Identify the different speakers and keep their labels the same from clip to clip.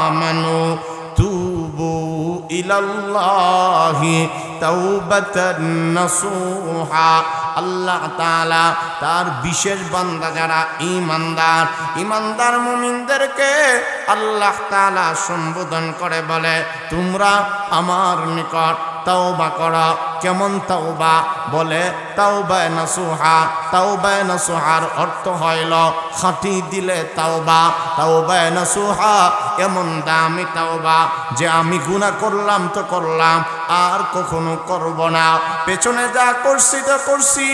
Speaker 1: আমানু তুবু ইলাল্লাহি তাওবাতান নাসুহা আল্লাহ তাআলা তার বিশেষ বান্দা যারা ইমানদার ইমানদার মুমিনদেরকে আল্লাহ তাআলা সম্বোধন করে বলে, তোমরা আমার নিকট তাওবা করা, কেমন তাওবা? বলে, তাওবা নাসুহা, তাওবা নাসুহার অর্থ হইল খাঁটি দিলে তাওবা তাওবা নাসুহা এমন দামি তাওবা যে আমি গুনাহ করলাম তো করলাম, আর কখনো করব না। পেছনে যা করছি তো করছি,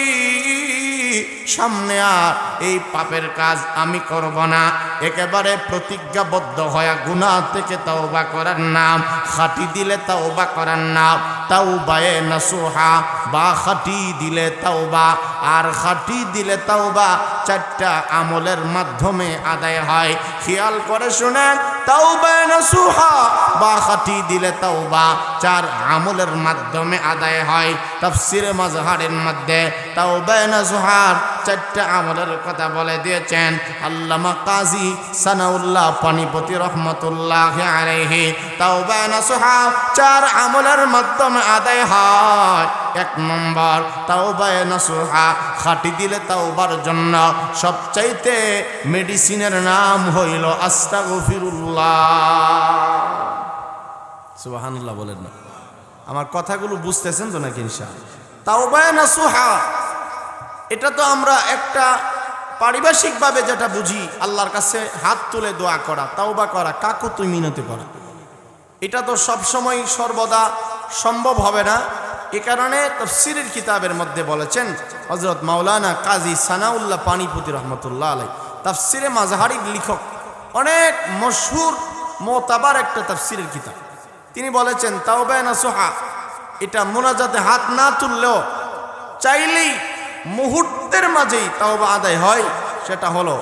Speaker 1: সামনে আর এই পাপের কাজ আমি করব না। একেবারে প্রতিজ্ঞাবদ্ধ হয়ে গুনাহ থেকে তাওবা করার নাম, খাটি দিলে তাওবা করার নাম, তাওবায়ে নাসুহা, বা খাঁটি দিলে তাওবা, আর খাটি দিলে তাওবা চারটা আমলের মাধ্যমে আদায় হয়। খেয়াল করে শুনেন, তাওবায়ে নাসুহা, বা খাঁটি দিলে তাওবা চার আমলের মাধ্যমে আদায় হয়। তাফসিরে মাজহারের মধ্যে তাওবায়ে নাসুহার চারটা আমলের কথা বলে দিয়েছেন। আল্লামা কাজী সানাউল্লাহ পানিপতি রহমতুল্লাহ আলাইহি তাওবায়ে নাসুহা চার আমলের মাধ্যমে আদায় হয়। এক নম্বর তাওবায়ে নাসুহা খাঁটি দিলে তাওবার জন্য সবচাইতে মেডিসিনের নাম হইল আস্তাগফিরুল্লাহ। সুবহানাল্লাহ বলেন না। আমার কথাগুলো বুঝতেছেন তো নাকি ইনশাআল্লাহ? তাওবায়ে নাসুহা এটা তো আমরা একটা পারিভাষিকভাবে যেটা বুঝি, আল্লাহর কাছে হাত তুলে দোয়া করা, তাওবা করা, কাকু তুই মিনতি করা। এটা তো সবসময় সর্বদা সম্ভব হবে না। এ কারণে তফসিরের কিতাবের মধ্যে বলেছেন হজরত মাওলানা কাজী সানাউল্লাহ পানিপতি রহমতুল্লাহ আলাই তাফসিরে মাজহারির লেখক, অনেক মশহুর, মোতাবার একটা তাফসিরের কিতাব। তিনি বলেছেন, তাওবায় নাসুহা, এটা মোনাজাতে হাত না তুললেও চাইলেই মুহূর্তের মাঝেই তাওবা আদায় হয়, সেটা হলো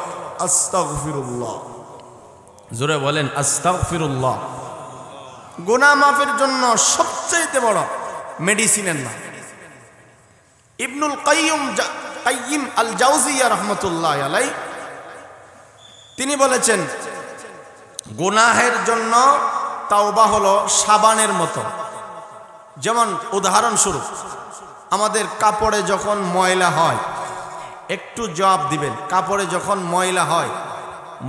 Speaker 1: আস্তাগফিরুল্লাহ। জোরে বলেন, আস্তাগফিরুল্লাহ। গুনাহ মাফের জন্য সবচেয়ে বড় মেডিসিনের নাম। ইবনুল কাইয়ুম কাইয়িম আল জাউজিয়া রহমতুল্লাহ আলাই তিনি বলেছেন, গুনাহের জন্য তাওবা হলো সাবানের মতো। যেমন উদাহরণস্বরূপ, আমাদের কাপড়ে যখন ময়লা হয় একটু জবাব দিবেন। কাপড়ে যখন ময়লা হয়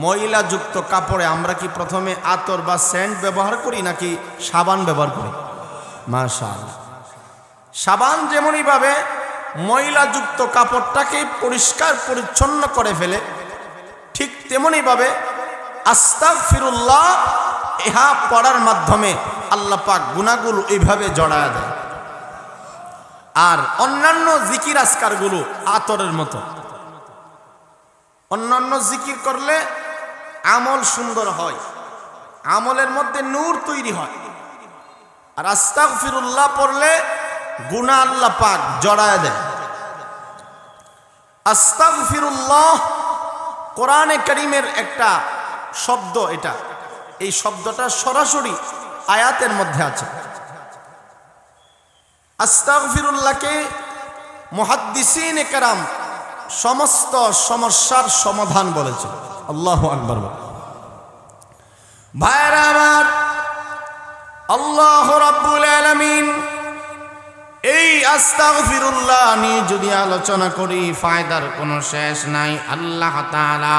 Speaker 1: ময়লাযুক্ত কাপড়ে আমরা কি প্রথমে আতর বা সেন্ট ব্যবহার করি নাকি সাবান ব্যবহার করি? মাশাল সাবান যেমনইভাবে ময়লাযুক্ত কাপড়টাকে পরিষ্কার পরিচ্ছন্ন করে ফেলে, ঠিক তেমনইভাবে আস্তাক ফিরুল্লাহ ইহা পড়ার মাধ্যমে আল্লাহ পাক গুনাগুলো এইভাবে জড়ায় দেয়। আর অন্যান্য জিকির আজকারগুলো আতরের মতো। অন্যান্য জিকির করলে আমল সুন্দর হয়, আমলের মধ্যে নূর তৈরি হয়। আর আস্তাক ফিরুল্লাহ পড়লে গুনা আল্লাহ পাক জড়ায় দেয়। আস্তাক ফিরুল্লাহ কোরআনে করিমের একটা শব্দ এটা। এই শব্দটা সরাসরি আয়াতের মধ্যে আছে। আস্তাগফিরুল্লাহকে মুহাদ্দিসিন কেরাম সমস্ত সমস্যার সমাধান বলেছে। আল্লাহ আকবর ভাইরা আমার, আল্লাহ রাব্বুল আলামিন এই আস্তাগফিরুল্লাহ নিয়ে যদি আলোচনা করি, ফায়দার কোনো শেষ নাই। আল্লাহ তাআলা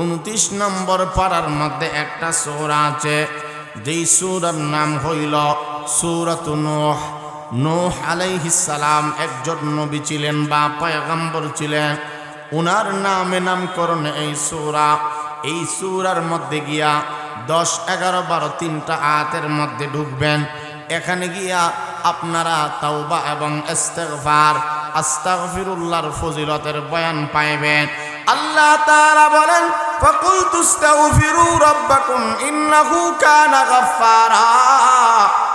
Speaker 1: উনত্রিশ নম্বর পাড়ার মধ্যে একটা সূরা আছে, যেই সূরার নাম হইল সূরাত নূহ। নূহ আলাইহিসালাম একজন নবী ছিলেন বা পয়গম্বর ছিলেন। উনার নামে নামকরণ এই সূরা। এই সূরার মধ্যে গিয়া দশ, এগারো, বারো তিনটা আয়াতের মধ্যে ঢুকবেন। এখানে গিয়া আপনারা তাওবা এবং ইস্তেগফার, আস্তাগফিরুল্লাহর ফজিলতের বয়ান পাইবেন। আল্লাহ তাআলা বলেন, ফাকুলতু আস্তাগফিরু রাব্বাকুম ইন্নাহু কানা গাফফারা।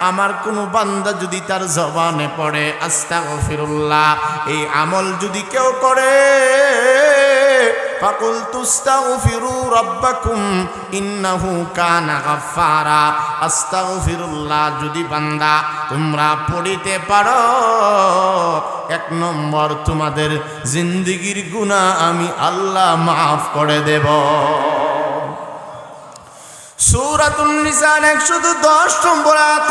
Speaker 1: আমার কোনো বান্দা যদি তার জবানে পড়ে, আস্তাগফিরুল্লাহ, এই আমল যদি কেউ করে ফাকুল তুস্তাগফিরু রাব্বাকুম, ইন্নাহু কানা গাফফারা। আস্তাগফিরুল্লাহ, যদি বান্দা তোমরা পড়িতে পারো, এক নম্বর তোমাদের জিন্দিগির গুনাহ আমি আল্লাহ মাফ করে দেব। সূরাতুন নিসার একশত দশ নম্বর আয়াত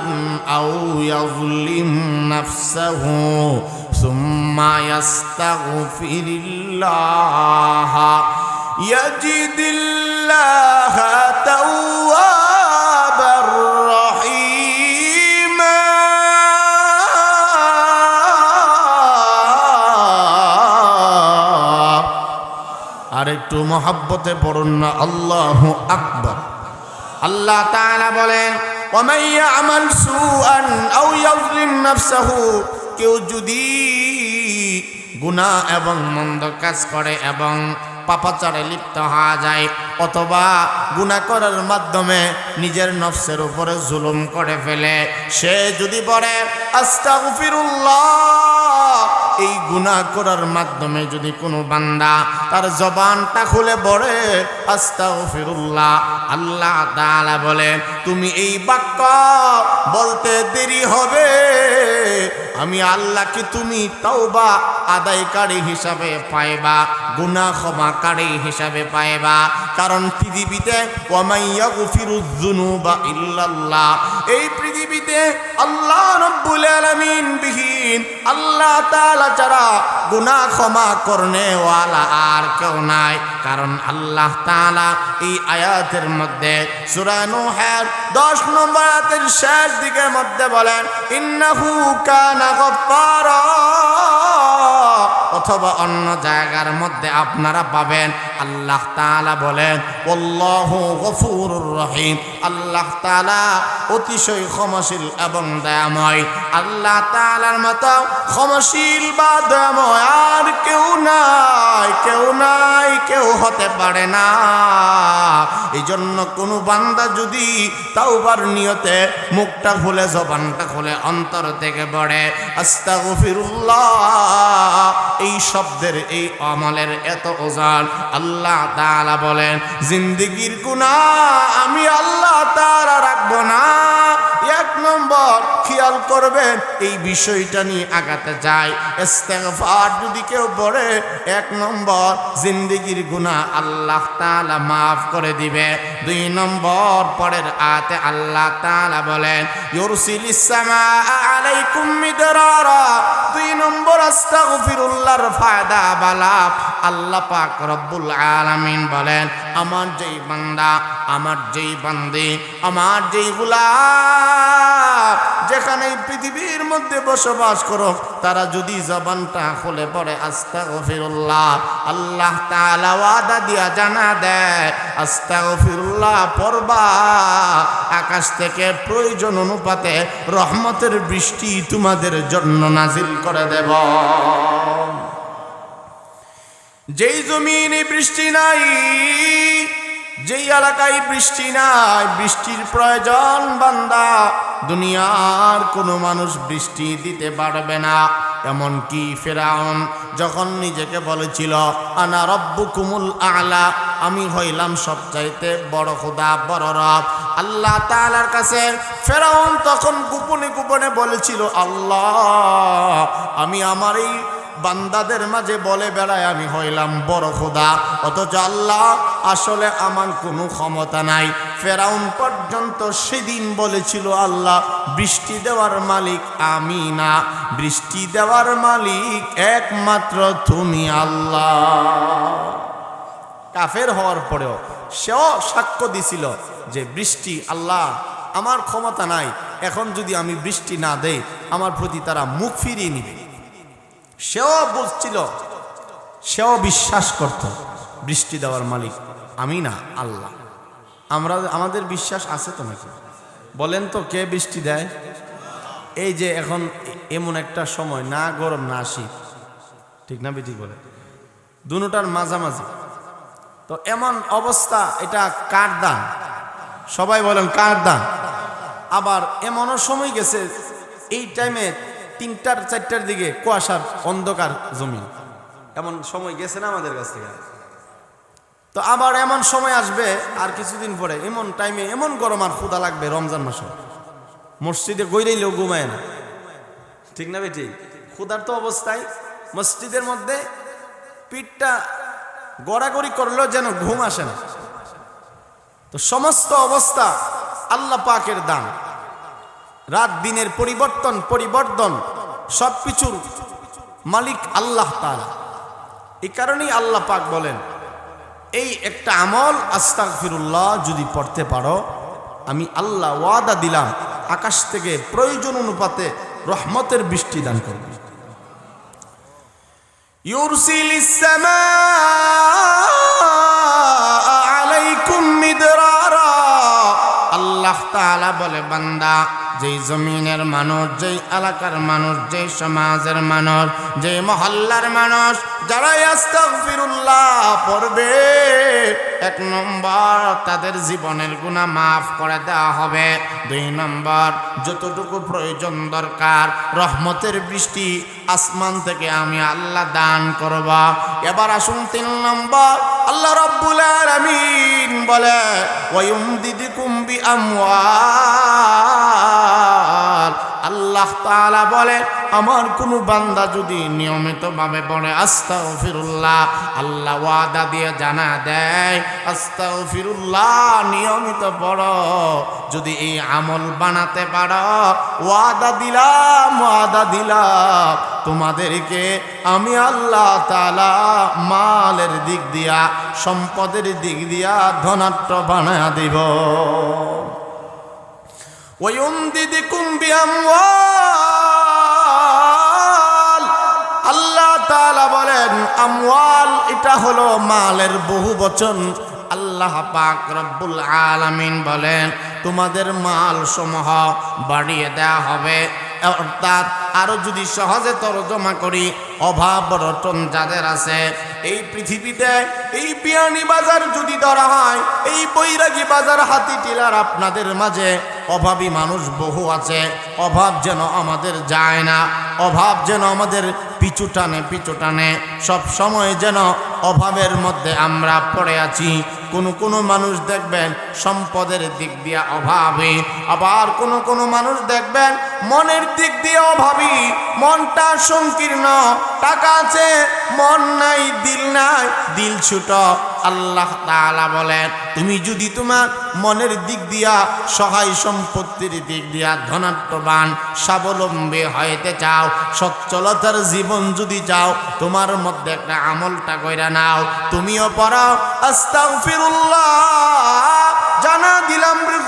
Speaker 1: সুআন আও ইয়াযলিম নাফসাহু সুম্মা ইয়াস্তাগফিরিল্লাহ ইয়াজিদিল্লাহ তাওয়াবার রহিমা আর একটু মহাব্বতে পড়ুন না, আল্লাহ আকবর। আল্লাহ তাআলা বলেন ওয়ামান ইয়ামাল সুআন আও ইয়াযলিম নাফসাহু কেউ যদি গুনাহ এবং মন্দ কাজ করে এবং পাপাচারে লিপ্ত হওয়া যায়, অথবা গুনাহ করার মাধ্যমে নিজের নফসের উপরে জুলুম করে ফেলে, সে যদি বলে, আস্তাগফিরুল্লাহ এই গুনাহ করার মাধ্যমে যদি কোনো বান্দা তার জবানটা খুলে বলে আস্তাগফিরুল্লাহ, আল্লাহ তাআলা বলে তুমি এই বাক্য বলতে দেরি হবে। আমি আল্লাহকে তুমি তাওবা আদায়কারী হিসাবে পাইবা, গুনাহ ক্ষমাকারী হিসাবে পাইবা। কারণ পৃথিবীতে ওয়ামাইয়া গুফিরুদ্দুনুবা ইল্লাল্লাহ, এই পৃথিবীতে আল্লাহ রব্বুল আলামিন বিহীন, আল্লাহ তাআলা ছাড়া গুনাহ ক্ষমা করনে ওয়ালা আর কেউ নাই। কারণ আল্লাহ তাআলা এই আয়াতের মধ্যে সূরা নূহের 10 নম্বর আয়াতের শেষ দিকের মধ্যে বলেন, ইন্নাহু কানা গফফারা অথবা অন্য জায়গার মধ্যে আপনারা পাবেন, আল্লাহ তাআলা বলেন আল্লাহু গফুর রহিম। আল্লাহ তাআলা অতিশয় ক্ষমাশীল এবং দয়াময়। আল্লাহ তালার মতো ক্ষমাশীল বা দয়াময় আর কেউ নাই কেউ নাই, কেউ হতে পারে না। এই জন্য কোনো বান্দা যদি তাওবার নিয়তে মুখটা খুলে, জবানটা খুলে, অন্তর থেকে পড়ে, আস্তাগফিরুল্লাহ, এই শব্দের, এই আমলের এত ওজন আল্লাহ তাআলা বলেন, জিন্দিগির গুনাহ আমি আল্লাহ তারা রাখব না। নম্বর খেয়াল করবেন, এই বিষয়টা নিয়ে আগাতে যায়। ইস্তেগফার যদি কেউ পড়ে, এক নম্বর জিন্দিগির গুনাহ আল্লাহ তাআলা মাফ করে দিবে। দুই নম্বর পরের আতে আল্লাহ তাআলা বলেন ইউরসিলিস সামা আলাইকুম মিদরারা। দুই নম্বর, আস্তাগফিরুল্লাহর ফায়দা বালা। আল্লাহ পাক রব্বুল আলামিন বলেন, আমার যেই বান্দা, আমার যেই বান্দি, আমার যেই গুলাম যেখানে পৃথিবীর মধ্যে বসবাস করো, তারা যদি জবানটা খুলে পড়ে, আস্তাগফিরুল্লাহ, আল্লাহ তাআলা ওয়াদা দিয়া জানা দেয়, আস্তাগফিরুল্লাহ পড়বা। আকাশ থেকে প্রয়োজন অনুপাতে রহমতের বৃষ্টি তোমাদের জন্য নাজিল করে দেব। যেই জমিনে বৃষ্টি নাই যেই এলাকায় বৃষ্টি নাই, বৃষ্টির প্রয়োজন বান্দা। দুনিয়ার কোনো মানুষ বৃষ্টি দিতে পারবে না, এমনকি ফেরাউন যখন নিজেকে বলেছিল, আনা রব্বু কুমুল আলা আমি হইলাম সবচাইতে বড় খোদা, বড় রব। আল্লাহ তাআলার কাছে ফেরাউন তখন গোপনে গোপনে বলেছিল, আল্লাহ, আমি আমার এই বান্দাদের মাঝে বলে বেড়ায়, আমি হইলাম বড় খোদা। অথচ আল্লাহ আসলে আমার কোনো ক্ষমতা নাই। ফেরাউন পর্যন্ত সেদিন বলেছিল, আল্লাহ, বৃষ্টি দেওয়ার মালিক আমি না। বৃষ্টি দেওয়ার মালিক একমাত্র তুমি আল্লাহ। কাফের হওয়ার পরেও সেও সাক্ষ্য দিছিল যে বৃষ্টি আল্লাহ আমার ক্ষমতা নাই। এখন যদি আমি বৃষ্টি না দেই, আমার প্রতি তারা মুখ ফিরিয়ে নিবে। সেও বলছিল সেও বিশ্বাস করত, বৃষ্টি দেওয়ার মালিক আমি না, আল্লাহ। আমরা, আমাদের বিশ্বাস আছে তো নাকি? বলেন তো, কে বৃষ্টি দেয়? এই যে এখন এমন একটা সময়, না গরম, না শীত। ঠিক না বেটি বলে? দুটার মাঝামাঝি। তো এমন অবস্থা, এটা কার দান? সবাই বলেন, কার দান? আবার এমনও সময় গেছে, এই টাইমে তিনটার চারটার দিকে কুয়াশার অন্ধকার জমি এমন সময় গেছে না আমাদের কাছ থেকে? তো আবার এমন সময় আসবে আর কিছুদিন পরে এমন টাইমে এমন গরম আর ক্ষুদা লাগবে রমজান মাসে। মসজিদে গৈরাইলেও ঘুমায় না। ঠিক না বেটি? ক্ষুধার তো অবস্থায় মসজিদের মধ্যে পিঠটা গড়াগড়ি করলেও যেন ঘুম আসে না। তো সমস্ত অবস্থা আল্লাহ পাকের দান। রাত দিনের পরিবর্তন পরিবর্তন। সব কিছুর মালিক আল্লাহ তালা এই কারণেই আল্লাহ পাক বলেন, এই একটা আমল আস্তাক ফিরুল্লাহ যদি পড়তে পারো, আমি আল্লাহ ওয়াদা দিলাম, আকাশ থেকে প্রয়োজন অনুপাতে রহমতের বৃষ্টি দান করব। ইউরসিল ইসলামা আল্লাহ বলে, বান্দা, যেই জমিনের মানুষ, যেই এলাকার মানুষ, যেই সমাজের মানুষ, যেই মহল্লার মানুষ যারা আস্তাগফিরুল্লাহ পড়বে এক নম্বর, তাদের জীবনের গুণা মাফ করে দেওয়া হবে। দুই নম্বর, যতটুকু প্রয়োজন দরকার, রহমতের বৃষ্টি আসমান থেকে আমি আল্লাহ দান করব। এবার আসুন তিন নম্বর, আল্লাহ রব্বুল আলামিন বলে ওয়ায়ুমদিদুকুম বিআমওয়াল। আল্লাহ তাআলা বলে আমার কোনো বান্দা যদি নিয়মিতভাবে পড়ে আস্তাগফিরুল্লাহ, আল্লাহ ওয়াদা দিয়ে জানা দেয় আস্তা ও ফিরুল্লাহ নিয়মিত পড়ো। যদি এই আমল বানাতে পারো, ওয়াদা দিলাম ওয়াদা দিলাম, তোমাদেরকে আমি আল্লাহ তাআলা মালের দিক দিয়া, সম্পদের দিক দিয়া ধনাট্য বানা দিব। ويمددكم بأموال আল্লাহ তাআলা বলেন আমওয়াল এটা হলো মালের বহু বচন আল্লাহ পাক রব্বুল আলামিন বলেন তোমাদের মাল সমূহ বাড়িয়ে দেওয়া হবে অর্থাৎ আরও যদি সহজে তরজমা করি, অভাব রটন যাদের আছে, এই পৃথিবীতে এই বিয়ানি বাজার যদি ধরা হয়, এই বৈরাগী বাজার হাতি টিলার আপনাদের মাঝে, অভাবী মানুষ বহু আছে, অভাব যেন আমাদের যায় না, অভাব যেন আমাদের পিছু টানে পিছু টানে সব সময় যেন অভাবের মধ্যে আমরা পড়ে আছি। কোনো কোনো মানুষ দেখবেন সম্পদের দিক দিয়ে অভাবে। আবার কোনো কোনো মানুষ দেখবেন মনের দিক দিয়ে অভাবী। মনটা সংকীর্ণ। টাকা আছে, মন নাই, দিল নাই। দিল ছোট, আল্লাহ তাআলা বলেন, তুমি যদি তোমার মনের দিক দিয়া, সহায় সম্পত্তির দিক দিয়া ধনাত্মবান, স্বাবলম্বী হইতে চাও, সচ্ছলতার জীবন যদি চাও, তোমার মধ্যে একটা আমলটা কইরা নাও তুমিও পড়াও। আস্তাগফিরুল্লাহ। জানা দিলাম রে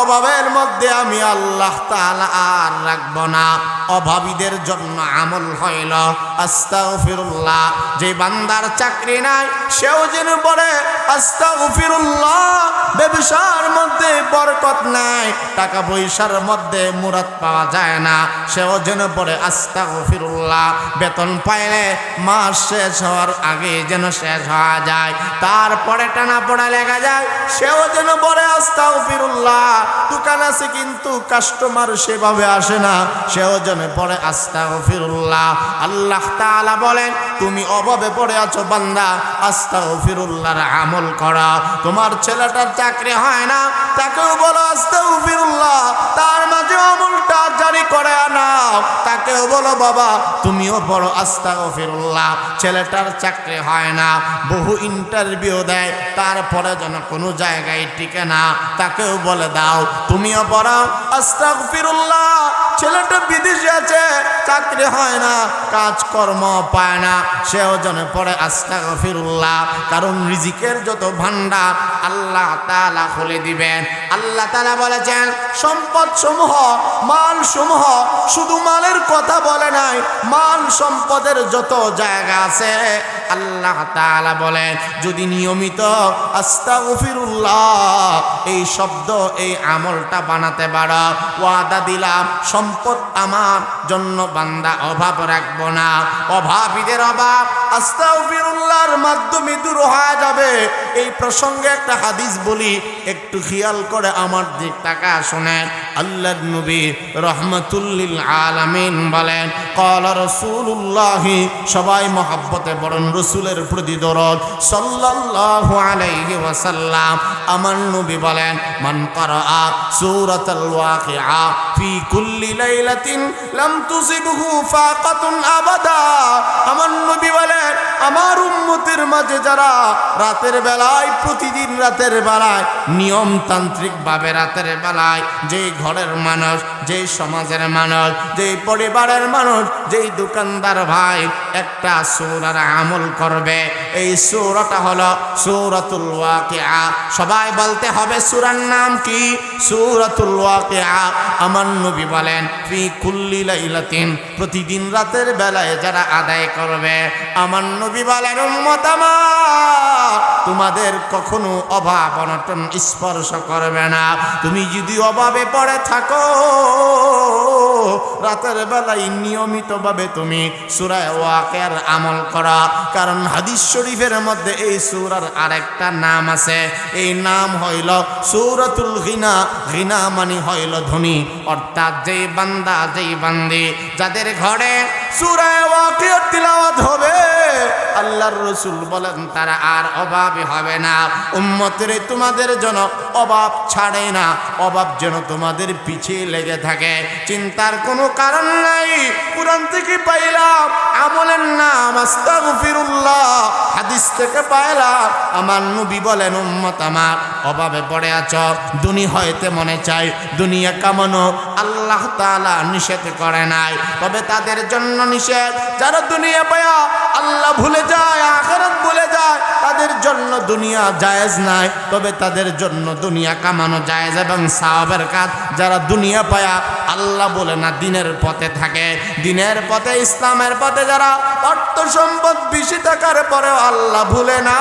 Speaker 1: অভাবের মধ্যে আমি আল্লাহ তাআলা আর রাখব না। অভাবীদের জন্য আমল হইল, আস্তাগফিরুল্লাহ। যে বান্দার চাকরি নাই, সেও যেন পড়ে আস্তাগফিরুল্লাহ, ব্যবসার মধ্যে বরকত নাই টাকা পয়সার মধ্যে মুরাদ পাওয়া যায় না। সেও যেন পড়ে আস্তাগফিরুল্লাহ, বেতন পাইলে মাস শেষ হওয়ার আগে যেন শেষ হওয়া যায়। তারপরে টানা পড়া লেখা যায়, সেও যেন পড়ে আস্তাগফিরুল্লাহ, দোকান আছে কিন্তু কাস্টমার সেভাবে আসে না। সেও যেন আস্তাও ফিরুল্লাহ আল্লাহ তালা বলেন, তুমি অভাবে পড়ে আছো বান্দা, আস্তাগফিরুল্লাহর আমল করা। তোমার ছেলেটার চাকরি হয় না, তাকেও বলো, আস্তাগফিরুল্লাহ। তার মাঝে আমলটা জারি করে আনাও, তাকেও বলো, বাবা, তুমিও বড় আস্থা ও ফিরুল্লাহ ছেলেটার চাকরি হয় না, বহু ইন্টারভিউ দেয়, তারপরে যেন কোনো জায়গায় টিকে না, তাকেও বলে দাও, তুমিও বড় পড়াও আস্তাগফিরুল্লাহ ছেলেটা বিদেশে আছে, চাকরি হয় না, কাজকর্ম পায় না, সেও জনে পড়ে আস্তা গফিরুল্লাহ কারণ রিজিকের যত ভান্ডার আল্লাহ তাআলা খুলে দিবেন। আল্লাহ তালা বলেছেন সম্পদ সমূহ মাল সমূহ শুধু মালের কথা বলে নাই, মাল সম্পদের যত জায়গা আছে, আল্লাহ তাআলা বলেন, যদি নিয়মিত আস্তা গফিরুল্লাহ এই শব্দ, এই আমলটা বানাতে পারো। ওয়াদা দিলাম আমার জন্য বান্দা অভাব রাখব না। অভাবীদের অভাব আস্তাউবিরুল্লাহর মাধ্যমে দূর হয়ে যাবে। এই প্রসঙ্গে একটা হাদিস বলি, একটু খেয়াল করে আমার দিক টাকা শোনেন। আল্লাহ নবী রহমতুল্লিল আলামিন বলেন, কল রসুল্লাহ সবাই মহাব্বতে বরণ রসুলের প্রতি দরদ সাল্লাল্লাহু আলাইহি ওয়াসাল্লাম। আমার নবী বলেন, মান করা সূরাতুল ওয়াকিআ ফি কুল্লি লাইলাতিন লাম তুসিবহু ফাকাতুন আবাদা আমার নবী বলেন, আমার উম্মতের মাঝে যারা রাতের বেলায়, প্রতিদিন রাতের বেলায় নিয়মতান্ত্রিক ভাবে রাতের বেলায় যেই ঘরের মানুষ, যেই সমাজের মানুষ, যেই পরিবারের মানুষ, যেই দোকানদার ভাই একটা সূরার আমল করবে। এই সুরটা হলো সূরাতুল ওয়াকিআ সবাই বলতে হবে, সূরার নাম কি? সূরাতুল ওয়াকিআ আমার নবী বলেন, ফি কুল্লি লাইলাতিন প্রতিদিন রাতের বেলায় যারা আদায় করবে। আমার নবী বলেন, উম্মত আমার তোমাদের কখনো অভাব অনটন স্পর্শ করবে না। তুমি যদি অভাবে পড়ে থাকো রাতের বেলায় নিয়মিতভাবে তুমি সুরায় ওয়াকের আমল করা। কারণ হাদিস শরীফের মধ্যে এই সুরার আরেকটা নাম আছে। এই নাম হইল সৌরাতুল ঘিনা। ঘিনা মানে হইল ধনী। অর্থাৎ যেই বান্দা, যেই বান্দি, যাদের ঘরে সুরায় ওয়াকিয়ার তিলাওয়াত হবে, আল্লাহর রসুল বলেন, তারা আর অভাবে হবে না। উম্মতের তোমাদের জন্য অভাব ছাড়ে না। অভাব যেন তোমাদের পিছিয়ে লেগে থাকে। চিন্তার কোনো কারণ নাই। কোরআন থেকে পাইলাম, আমলের নাম আস্তাগফিরুল্লাহ। হাদিস থেকে পাইলাম, আমার নবী বলেন, উম্মত আমার। অভাবে পড়ে আছ, দুনি হইতে মনে চাই, দুনিয়া কামানো আল্লাহ তাআলা নিষেধ করে নাই। তবে তাদের জন্য নিষেধ, যারা দুনিয়া পায়া, আল্লাহ ভুলে যায়, আখেরাত ভুলে যায়, তাদের জন্য দুনিয়া জায়েজ নাই। তবে তাদের জন্য দুনিয়া কামানো জায়েজ এবং সাহাবের কাজ। যারা দুনিয়া পায়া, আল্লাহ বলে না, দিনের পথে থাকে। দিনের পথে, ইসলামের পথে যারা অর্থ সম্পদ বেশি থাকার পরেও আল্লাহ ভুলে না,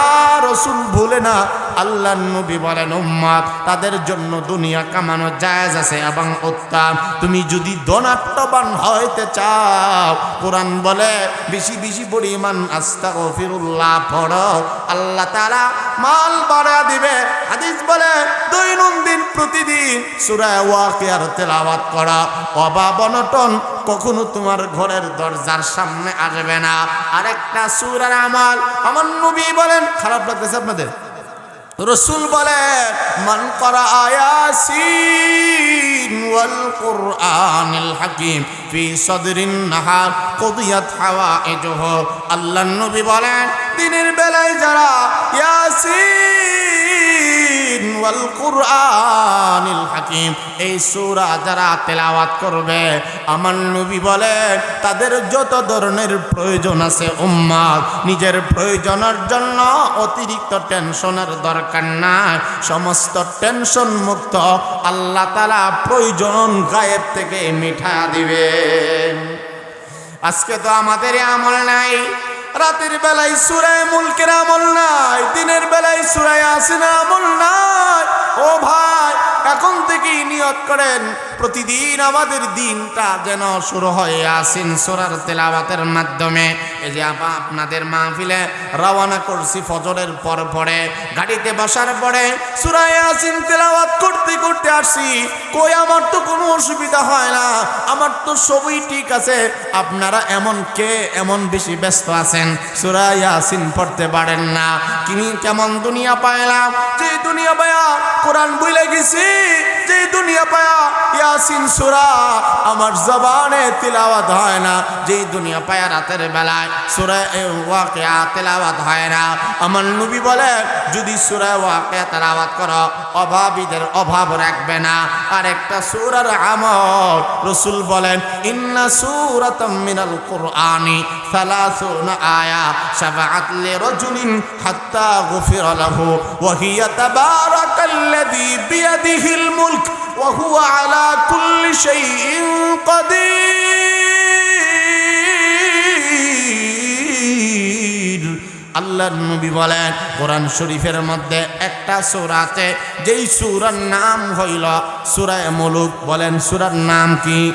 Speaker 1: রসুল ভুলে না আল্লাহ নবী বলেন, উম্মাদ, তাদের জন্য দুনিয়া কামানো জায়েজ আছে এবং উত্তম। তুমি যদি ধনাট্যবান হইতে চাও, কোরআন বলে, বেশি বেশি পরিমাণ আস্তাগফিরুল্লাহ পড়ো। আল্লাহ তাআলা মাল বাড়া দিবে। হাদিস বলে, দৈনন্দিন প্রতিদিন সূরা ওয়াকিয়ার তেলাওয়াত করা। অভাব অনটন কখনো তোমার ঘরের দরজার সামনে আসবে না। আরেকটা সূরার আমল। আমার নবী বলেন, খারাপ লাগতেছে আপনাদের? রসুল বলে, মন করা আয়াসিন ওয়াল কুরআনিল হাকিম, ফি সদরিন নাহার, কদিয়াত হাওয়াইজুহু। আল্লাহ নবী বলেন, দিনের বেলায় যারা ইয়াসিন হাকিম এই সূরা যারা তেলাওয়াত করবে, আমার নবী বলেন, তাদের যত ধরনের প্রয়োজন আছে উম্মাদ, নিজের প্রয়োজনের জন্য অতিরিক্ত টেনশনের দরকার নাই, সমস্ত টেনশন মুক্ত, আল্লাহ তালা প্রয়োজন গায়েব থেকে মিঠা দিবে। আজকে তো আমাদের আমল নাই, রাতের বেলায় সুরায় মুলকের আমল নাই, দিনের বেলায় সুরায় আসিনা আমল নাই, ও ভাই এখন থেকেই নিয়ত করেন, প্রতিদিন আমাদের দিনটা যেন শুরু হয়ে আসিন সোরার তেলাওয়াতের মাধ্যমে। এই যে আপা আপনাদের মাহফিলে রওনা করছি ফজরের পর পরে, গাড়িতে বসার পরে সুরায় আসিন তেলাওয়াত করতে করতে আসছি। কই, আমার তো কোনো অসুবিধা হয় না, আমার তো সবই ঠিক আছে। আপনারা এমন কে, এমন বেশি ব্যস্ত আছেন? সুরায় আসিন পড়তে পারেন না। কিনি কেমন দুনিয়া পাইলাম? যে দুনিয়া পায়া কোরআন বইলে গেছি। যে দুনিয়া পায়া, ইয়াসিন সুরা আমার জবানে তিলাওয়াত হয় না। যে দুনিয়া পায়া রাতের বেলায় সুরা ওয়াকিয়া তেলাওয়াত হয় না। আমার নবী বলে, যদি সুরা ওয়াকিয়া তেলাওয়াত করো অভাবীদের অভাব রাখবে না। আর একটা সুরার আমল, রসুল বলেন, ইন্না সুরাতাম মিনাল কুরআনি সালাসুনা আয়া শাফাআত লিরাজুলিন হাত্তা গুফিরা লাহু ওয়া হিয়া তাবারাকাল্লাযী বিয়াদিহিল মুলক ওয়া হুয়া আলা কুল্লি শাইইন কাদির। আল্লাহ নবী বলেন, কোরআন শরীফের মধ্যে একটা সুর আছে, যেই সুরার নাম হইল সুরায় মুলুক। বলেন, সুরার নাম কি?